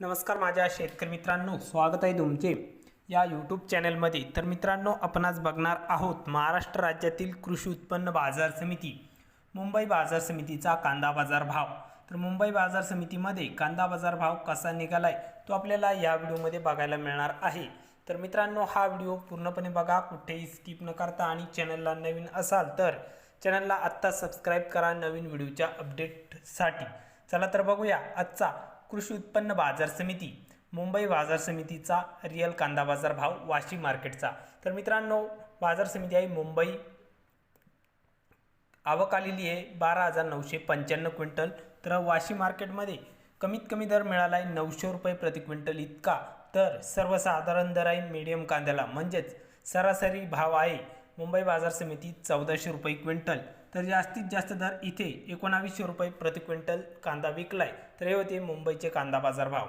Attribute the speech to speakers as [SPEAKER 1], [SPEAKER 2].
[SPEAKER 1] नमस्कार माझ्या शेतकरी मित्रांनो स्वागत आहे तुमचे. या यूट्यूब चॅनलमध्ये तर मित्रांनो आपण आज बघणार आहोत महाराष्ट्र राज्यातील कृषी उत्पन्न बाजार समिती. मुंबई बाजार समितीचा कांदा बाजार भाव. तर मुंबई बाजार समितीमध्ये कांदा बाजार भाव कसा निघालाय तो आपल्याला या व्हिडिओमध्ये बघायला मिळणार आहे. तर मित्रांनो हा व्हिडिओ पूर्णपणे बघा कुठेही स्किप न करता आणि चॅनलला नवीन असाल तर चॅनलला आत्ता सबस्क्राईब करा नवीन व्हिडिओच्या अपडेटसाठी चला तर बघूया आजचा कृषी उत्पन्न बाजार समिती मुंबई बाजार समितीचा रिअल कांदा बाजार भाव वाशी मार्केटचा. तर मित्रांनो बाजार समिती आहे मुंबई. आवक आलेली आहे बारा हजार नऊशे पंच्याण्णव क्विंटल. तर वाशी मार्केटमध्ये कमीत कमी दर मिळाला आहे नऊशे रुपये प्रति क्विंटल इतका. तर सर्वसाधारण दर आहे मीडियम कांद्याला. म्हणजेच सरासरी भाव आहे मुंबई बाजार समितीत चौदाशे रुपये क्विंटल. तर जास्तीत जास्त दर इथे एकोणावीसशे रुपये प्रति क्विंटल कांदा विकलाय. तर हे होते मुंबईचे कांदा बाजार भाव.